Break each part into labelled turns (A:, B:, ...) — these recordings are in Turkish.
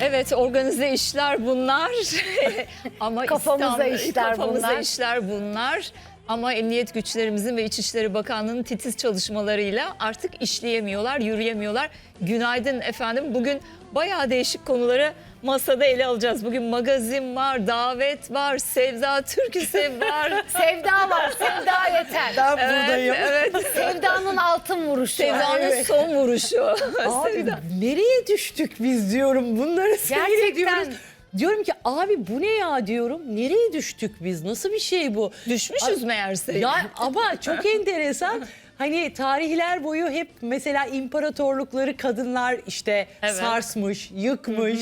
A: Evet organize işler bunlar. Ama
B: Kafamıza
A: İstanbul-
B: işler
A: kafamıza
B: bunlar.
A: işler bunlar. Ama Emniyet güçlerimizin ve İçişleri Bakanlığı'nın titiz çalışmalarıyla artık işleyemiyorlar, yürüyemiyorlar. Günaydın efendim. Bugün bayağı değişik konuları masada ele alacağız. Bugün magazin var, davet var, Sevda Türküsev var.
B: Sevda var, sevda yeter.
C: Ben
A: evet,
C: buradayım.
A: evet.
B: Sevdanın altın vuruşu.
A: Sevda'nın
C: Evet.
A: son vuruşu.
C: Abi
A: Sevda.
C: nereye düştük biz diyorum bunları seyrediyoruz.
B: Gerçekten.
C: Diyorum ki abi bu ne ya diyorum. Nereye düştük biz? Nasıl bir şey bu?
A: Düşmüşüz meğerse.
C: Ya ama çok enteresan. Hani tarihler boyu hep mesela imparatorlukları kadınlar işte
A: Evet.
C: sarsmış, yıkmış.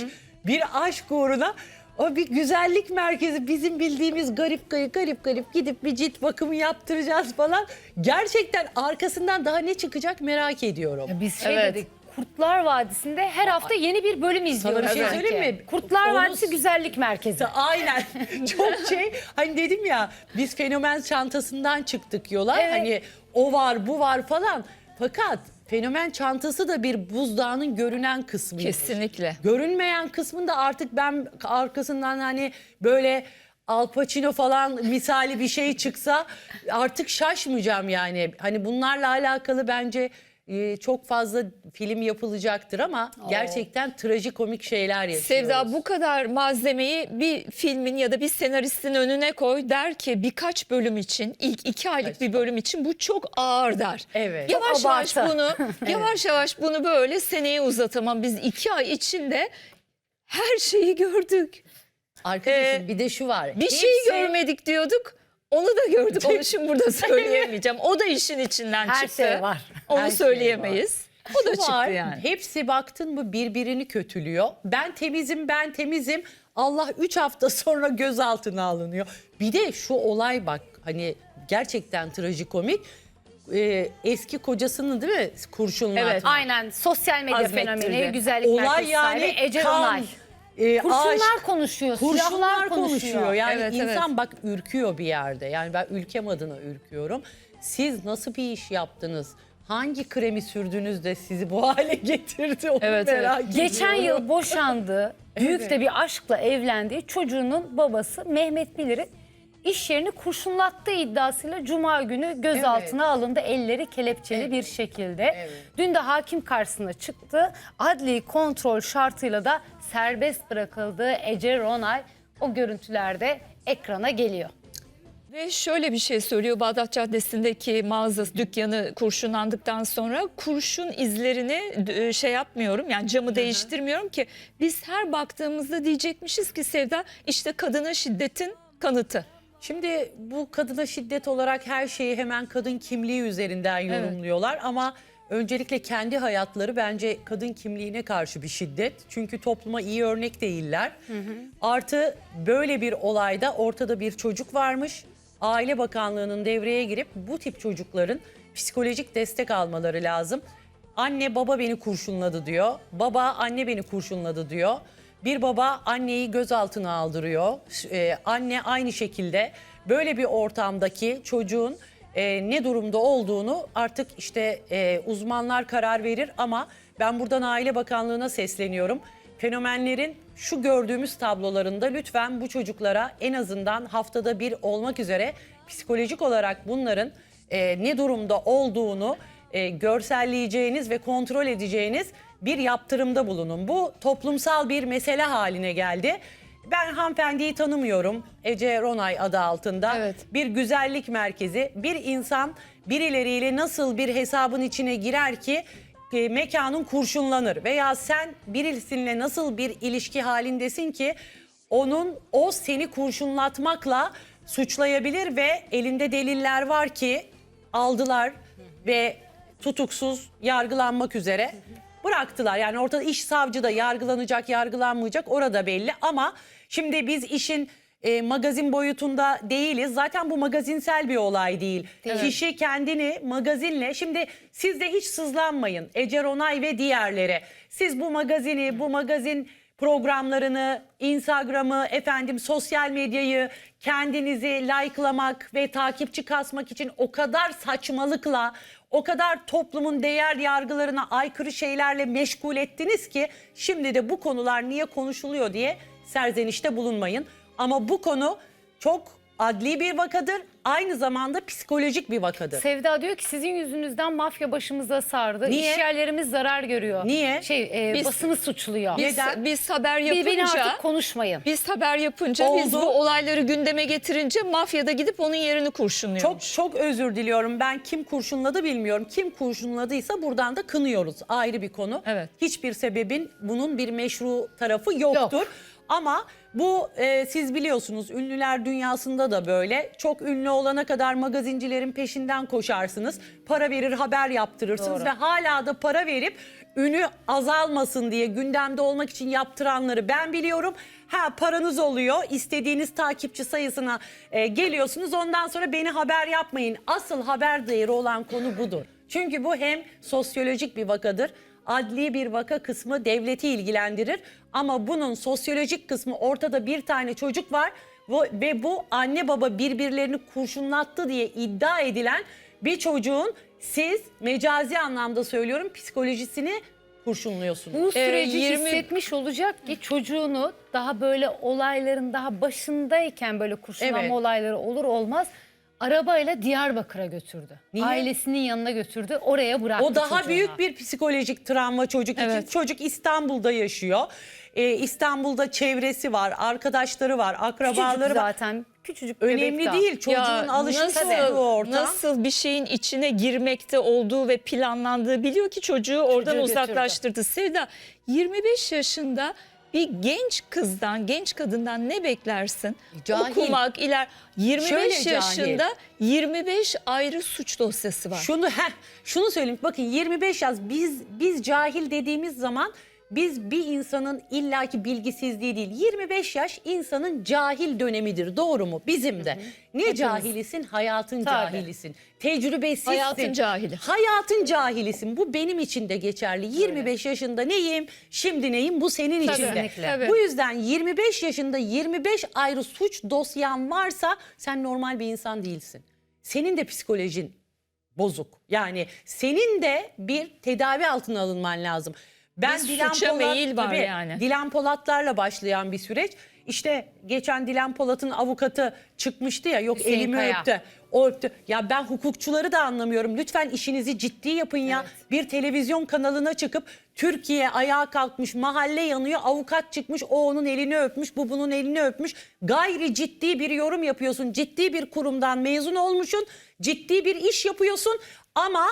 C: Bir aşk uğruna o bir güzellik merkezi bizim bildiğimiz garip garip garip garip gidip bir cilt bakımı yaptıracağız falan. Gerçekten arkasından daha ne çıkacak merak ediyorum.
B: Ya Biz şey
A: Evet.
B: dedik. Kurtlar Vadisi'nde her hafta yeni bir bölüm izliyoruz.
C: bir şey
B: sanki.
C: söyleyeyim mi?
B: Kurtlar
C: Onu-
B: Vadisi Güzellik Merkezi.
C: Aynen. Çok şey. Hani dedim ya biz fenomen çantasından çıktık yola.
B: Evet.
C: Hani o var bu var falan. Fakat fenomen çantası da bir buzdağının görünen kısmı.
A: Kesinlikle.
C: Görünmeyen kısmında artık ben arkasından hani böyle Al Pacino falan misali bir şey çıksa artık şaşmayacağım yani. Hani bunlarla alakalı bence e, çok fazla film yapılacaktır ama gerçekten trajikomik şeyler yaşıyoruz.
A: Sevda bu kadar malzemeyi bir filmin ya da bir senaristin önüne koy der ki birkaç bölüm için ilk iki aylık bir bölüm için bu çok ağır der.
C: Evet.
A: Yavaş
B: Çok
A: yavaş
B: abartı.
A: bunu yavaş yavaş bunu böyle seneye uzatamam. Biz iki ay içinde her şeyi gördük.
C: Arkadaşım
A: Ee,
C: bir de şu var.
A: Bir şey
C: Hepsi-
A: görmedik diyorduk. Onu da gördük. Onu şimdi burada söyleyemeyeceğim. O da işin içinden
B: Her
A: çıktı.
B: şey var.
A: Onu
C: Her şey
A: söyleyemeyiz. O da
C: Şu
A: çıktı
C: var,
A: yani.
C: Hepsi baktın mı birbirini kötülüyor. Ben temizim, ben temizim. Allah 3 hafta sonra gözaltına alınıyor. Bir de şu olay bak hani gerçekten trajikomik. Ee, eski kocasını değil mi kurşunlatma.
A: Evet.
B: Aynen sosyal medya
A: Azmettirdi.
B: fenomeni, güzellik
C: Olay
B: merkezi
C: yani
B: Ece
C: kan,
B: Ronay.
C: E,
B: Kurşunlar
C: aşk,
B: konuşuyor,
C: kurşunlar
B: silahlar
C: konuşuyor.
B: konuşuyor.
C: Yani
A: Evet,
C: insan
A: evet.
C: bak ürküyor bir yerde. Yani ben ülkem adına ürküyorum. Siz nasıl bir iş yaptınız? Hangi kremi sürdünüz de sizi bu hale getirdi? Onu
A: Evet,
C: merak
A: evet.
B: Geçen yıl boşandığı, büyük
C: Evet.
B: de bir aşkla evlendiği çocuğunun babası Mehmet Bilir'in iş yerini kurşunlattığı iddiasıyla Cuma günü gözaltına alındı. Elleri kelepçeli bir şekilde.
C: Evet.
B: Dün de hakim karşısına çıktı. Adli kontrol şartıyla da serbest bırakıldığı Ece Ronay o görüntülerde ekrana geliyor.
A: Ve şöyle bir şey söylüyor Bağdat Caddesi'ndeki mağazası dükkanı kurşunlandıktan sonra kurşun izlerini e, şey yapmıyorum yani camı değiştirmiyorum ki biz her baktığımızda diyecekmişiz ki Sevda işte kadına şiddetin kanıtı.
C: Şimdi bu kadına şiddet olarak her şeyi hemen kadın kimliği üzerinden yorumluyorlar ama öncelikle kendi hayatları bence kadın kimliğine karşı bir şiddet. Çünkü topluma iyi örnek değiller. Artı böyle bir olayda ortada bir çocuk varmış. Aile Bakanlığı'nın devreye girip bu tip çocukların psikolojik destek almaları lazım. Anne baba beni kurşunladı diyor. Baba anne beni kurşunladı diyor. Bir baba anneyi gözaltına aldırıyor. Ee, anne aynı şekilde böyle bir ortamdaki çocuğun e, ne durumda olduğunu artık işte e, uzmanlar karar verir ama ben buradan Aile Bakanlığı'na sesleniyorum. Fenomenlerin şu gördüğümüz tablolarında lütfen bu çocuklara en azından haftada bir olmak üzere psikolojik olarak bunların e, ne durumda olduğunu e, görselleyeceğiniz ve kontrol edeceğiniz bir yaptırımda bulunun. Bu toplumsal bir mesele haline geldi. Ben hanımefendiyi tanımıyorum. Ece Ronay adı altında.
A: Evet.
C: Bir güzellik merkezi. Bir insan birileriyle nasıl bir hesabın içine girer ki e, mekanın kurşunlanır veya sen birisiyle nasıl bir ilişki halindesin ki onun o seni kurşunlatmakla suçlayabilir ve elinde deliller var ki aldılar ve tutuksuz yargılanmak üzere bıraktılar. Yani ortada iş savcıda yargılanacak, yargılanmayacak orada belli ama şimdi biz işin e, magazin boyutunda değiliz. Zaten bu magazinsel bir olay değil. Kişi kendini magazinle şimdi siz de hiç sızlanmayın. Ece Ronay ve diğerleri. Siz bu magazini, bu magazin programlarını, Instagram'ı, efendim sosyal medyayı kendinizi like'lamak ve takipçi kasmak için o kadar saçmalıkla, o kadar toplumun değer yargılarına aykırı şeylerle meşgul ettiniz ki şimdi de bu konular niye konuşuluyor diye serzenişte bulunmayın. Ama bu konu çok adli bir vakadır, aynı zamanda psikolojik bir vakadır.
B: Sevda diyor ki sizin yüzünüzden mafya başımıza sardı.
C: Niye?
B: İş yerlerimiz zarar görüyor.
C: Niye?
B: Şey e,
A: Biz-
B: basını suçluyor.
A: Biz,
C: Neden?
A: biz haber
B: Bir- Beni
A: yapınca
B: artık konuşmayın.
A: biz haber yapınca biz
C: Oldu.
A: bu olayları gündeme getirince mafyada gidip onun yerini kurşunluyor.
C: Çok çok özür diliyorum. Ben kim kurşunladı bilmiyorum. Kim kurşunladıysa buradan da kınıyoruz. Ayrı bir konu.
A: Evet.
C: Hiçbir sebebin bunun bir meşru tarafı yoktur. Ama bu e, siz biliyorsunuz ünlüler dünyasında da böyle. Çok ünlü olana kadar magazincilerin peşinden koşarsınız. Para verir haber yaptırırsınız
B: Doğru.
C: ve hala da para verip ünü azalmasın diye gündemde olmak için yaptıranları ben biliyorum. Ha paranız oluyor istediğiniz takipçi sayısına e, geliyorsunuz ondan sonra beni haber yapmayın. Asıl haber değeri olan konu budur. Çünkü bu hem sosyolojik bir vakadır. Adli bir vaka kısmı devleti ilgilendirir ama bunun sosyolojik kısmı ortada bir tane çocuk var ve bu anne baba birbirlerini kurşunlattı diye iddia edilen bir çocuğun siz mecazi anlamda söylüyorum psikolojisini kurşunluyorsunuz.
B: Bu süreci
A: 20
B: hissetmiş olacak ki çocuğunu daha böyle olayların daha başındayken böyle kurşunlanma
C: Evet.
B: olayları olur olmaz arabayla Diyarbakır'a götürdü.
C: Niye?
B: Ailesinin yanına götürdü. Oraya bıraktı
C: O daha
B: çocuğunu.
C: büyük bir psikolojik travma çocuk için.
A: Evet.
C: Çocuk İstanbul'da yaşıyor. Ee, İstanbul'da çevresi var, arkadaşları var, akrabaları
B: Küçücük
C: var.
B: zaten. Küçücük bebek
C: Önemli
B: daha.
C: değil. Çocuğun alışmış olduğu ortam.
A: nasıl bir şeyin içine girmekte olduğu ve planlandığı biliyor ki çocuğu oradan
B: Çocuğu
A: uzaklaştırdı. Sevda 25 yaşında bir genç kızdan, genç kadından ne beklersin?
C: Cahil.
A: Okumak, iler 25
C: Şöyle cahil.
A: yaşında 25 ayrı suç dosyası var.
C: Şunu heh, şunu söyleyeyim. Bakın 25 yaş biz biz cahil dediğimiz zaman biz bir insanın illaki bilgisizliği değil. 25 yaş insanın cahil dönemidir. Doğru mu? Bizim de. Ne cahilisin? Hayatın
B: Tabii.
C: cahilisin. Tecrübesizsin.
A: Hayatın cahili.
C: Hayatın cahilisin. Bu benim için de geçerli. 25 yaşında neyim? Şimdi neyim? Bu senin için de.
A: Tabii.
C: Bu yüzden 25 yaşında 25 ayrı suç dosyan varsa sen normal bir insan değilsin. Senin de psikolojin bozuk. Yani senin de bir tedavi altına alınman lazım. Ben
A: Bir
C: Dilan
A: suça
C: Polat,
A: meyil var
C: tabii,
A: yani.
C: Dilan Polatlarla başlayan bir süreç. İşte geçen Dilan Polat'ın avukatı çıkmıştı ya yok
B: Hüseyin
C: elimi
B: Kaya.
C: öptü. O öptü. Ya ben hukukçuları da anlamıyorum. Lütfen işinizi ciddi yapın ya. Bir televizyon kanalına çıkıp Türkiye ayağa kalkmış, mahalle yanıyor, avukat çıkmış, o onun elini öpmüş, bu bunun elini öpmüş. Gayri ciddi bir yorum yapıyorsun. Ciddi bir kurumdan mezun olmuşsun. Ciddi bir iş yapıyorsun ama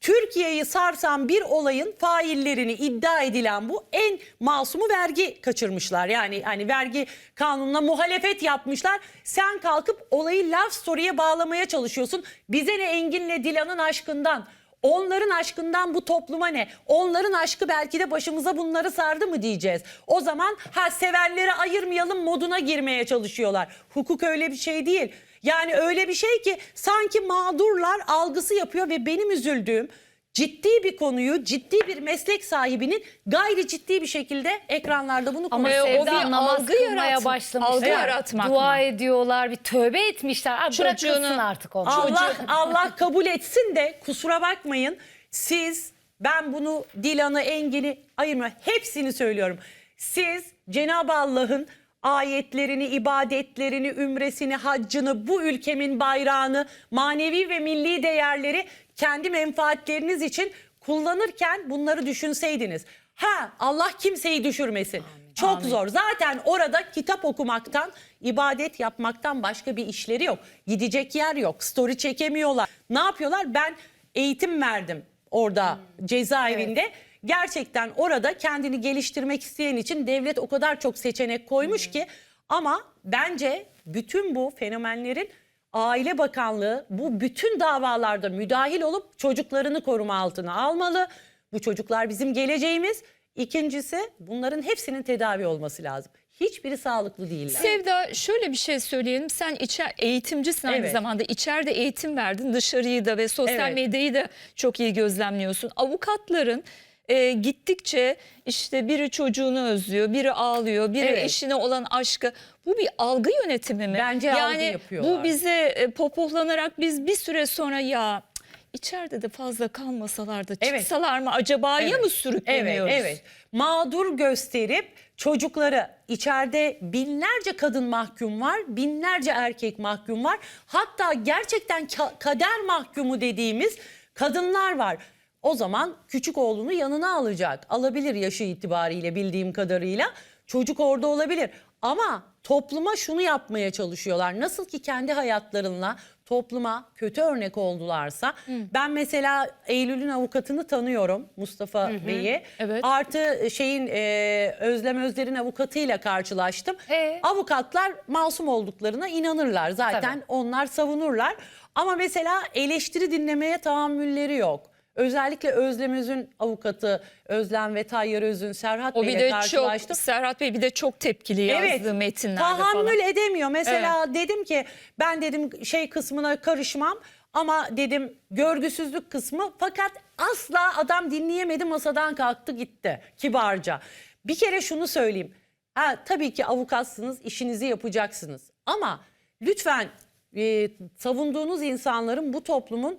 C: Türkiye'yi sarsan bir olayın faillerini iddia edilen bu en masumu vergi kaçırmışlar. Yani hani vergi kanununa muhalefet yapmışlar. Sen kalkıp olayı love story'e bağlamaya çalışıyorsun. Bize ne Engin'le Dilan'ın aşkından? Onların aşkından bu topluma ne? Onların aşkı belki de başımıza bunları sardı mı diyeceğiz. O zaman ha sevenleri ayırmayalım moduna girmeye çalışıyorlar. Hukuk öyle bir şey değil. Yani öyle bir şey ki sanki mağdurlar algısı yapıyor ve benim üzüldüğüm ciddi bir konuyu ciddi bir meslek sahibinin gayri ciddi bir şekilde ekranlarda bunu
B: Ama
A: o
C: konuşuyor.
B: Sevda
A: bir
B: namaz
A: algı
B: kılmaya başlamış.
A: algı yaratmak
B: Dua
A: mı?
B: ediyorlar, bir tövbe etmişler. Abi bırakılsın artık onu.
C: Allah Allah kabul etsin de kusura bakmayın. Siz ben bunu Dilan'ı, Engin'i ayırmıyorum. Hepsini söylüyorum. Siz Cenab-ı Allah'ın ayetlerini, ibadetlerini, ümresini, haccını, bu ülkemin bayrağını, manevi ve milli değerleri kendi menfaatleriniz için kullanırken bunları düşünseydiniz. Ha Allah kimseyi düşürmesin. Çok zor. Zaten orada kitap okumaktan, ibadet yapmaktan başka bir işleri yok. Gidecek yer yok. Story çekemiyorlar. Ne yapıyorlar? Ben eğitim verdim orada cezaevinde. Gerçekten orada kendini geliştirmek isteyen için devlet o kadar çok seçenek koymuş ki ama bence bütün bu fenomenlerin Aile Bakanlığı bu bütün davalarda müdahil olup çocuklarını koruma altına almalı. Bu çocuklar bizim geleceğimiz. İkincisi bunların hepsinin tedavi olması lazım. Hiçbiri sağlıklı değiller.
A: Sevda şöyle bir şey söyleyelim. Sen içer eğitimcisin aynı
C: Evet.
A: zamanda. İçeride eğitim verdin. Dışarıyı da ve sosyal
C: Evet.
A: medyayı da çok iyi gözlemliyorsun. Avukatların e, gittikçe işte biri çocuğunu özlüyor, biri ağlıyor, biri
C: Evet.
A: eşine olan aşkı. Bu bir algı yönetimi mi?
C: Bence algı
A: yani
C: yapıyorlar.
A: bu bize e, popohlanarak biz bir süre sonra ya cık, içeride de fazla kalmasalar da
C: Evet.
A: çıksalar mı acaba ya
C: Evet.
A: mı sürükleniyoruz?
C: Evet, evet. Mağdur gösterip çocukları içeride binlerce kadın mahkum var, binlerce erkek mahkum var. Hatta gerçekten ka- kader mahkumu dediğimiz kadınlar var. O zaman küçük oğlunu yanına alacak. Alabilir yaşı itibariyle bildiğim kadarıyla. Çocuk orada olabilir. Ama topluma şunu yapmaya çalışıyorlar. Nasıl ki kendi hayatlarınla topluma kötü örnek oldularsa. Ben mesela Eylül'ün avukatını tanıyorum Mustafa Bey'i.
A: Evet.
C: Artı şeyin e, Özlem Özler'in avukatıyla karşılaştım.
B: E?
C: Avukatlar masum olduklarına inanırlar. Zaten
B: Tabii.
C: onlar savunurlar. Ama mesela eleştiri dinlemeye tahammülleri yok. Özellikle Özlem Öz'ün avukatı Özlem ve Tayyar Öz'ün Serhat
A: O bir
C: Bey'le
A: de
C: karşılaştım.
A: çok Serhat Bey bir de çok tepkili yazdığı metinlerde
C: tahammül
A: falan.
C: edemiyor. Mesela dedim ki ben dedim şey kısmına karışmam ama dedim görgüsüzlük kısmı fakat asla adam dinleyemedi masadan kalktı gitti kibarca. Bir kere şunu söyleyeyim. Ha, tabii ki avukatsınız işinizi yapacaksınız ama lütfen e, savunduğunuz insanların bu toplumun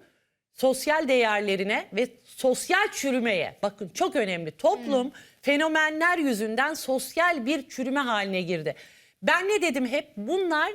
C: sosyal değerlerine ve sosyal çürümeye bakın çok önemli toplum fenomenler yüzünden sosyal bir çürüme haline girdi. Ben ne dedim hep bunlar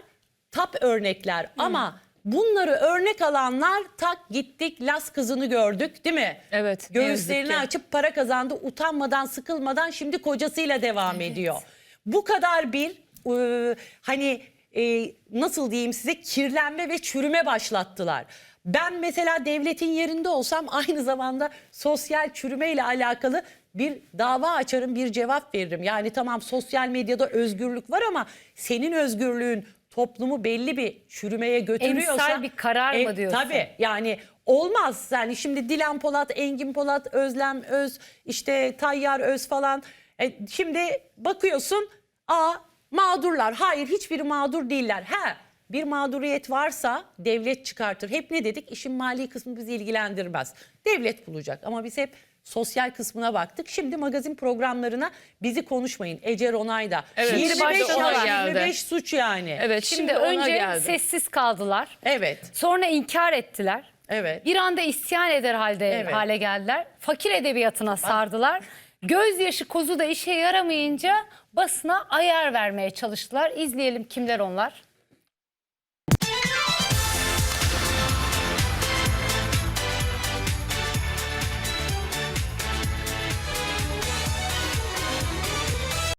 C: tap örnekler ama bunları örnek alanlar tak gittik Las kızını gördük değil mi?
A: Evet,
C: Göğüslerini açıp para kazandı utanmadan sıkılmadan şimdi kocasıyla devam ediyor. Bu kadar bir e, hani e, nasıl diyeyim size kirlenme ve çürüme başlattılar. Ben mesela devletin yerinde olsam aynı zamanda sosyal çürüme ile alakalı bir dava açarım, bir cevap veririm. Yani tamam sosyal medyada özgürlük var ama senin özgürlüğün toplumu belli bir çürümeye götürüyorsa...
B: Emsal bir karar mı diyorsun?
C: Tabii yani olmaz. Yani şimdi Dilan Polat, Engin Polat, Özlem Öz, işte Tayyar Öz falan. E, şimdi bakıyorsun aa mağdurlar. Hayır hiçbiri mağdur değiller. Ha bir mağduriyet varsa devlet çıkartır. Hep ne dedik? İşin mali kısmı bizi ilgilendirmez. Devlet bulacak ama biz hep sosyal kısmına baktık. Şimdi magazin programlarına bizi konuşmayın. Ece Ronay da.
A: Evet,
B: şimdi
C: 25
B: başta
C: yaş,
B: ona
A: geldi.
C: 25 suç yani.
A: Evet şimdi,
B: Şimdi, önce
A: geldi.
B: sessiz kaldılar.
C: Evet.
B: Sonra inkar ettiler.
C: Evet.
B: Bir anda isyan eder halde
C: Evet.
B: hale geldiler. Fakir edebiyatına sardılar. Gözyaşı kozu da işe yaramayınca basına ayar vermeye çalıştılar. İzleyelim kimler onlar.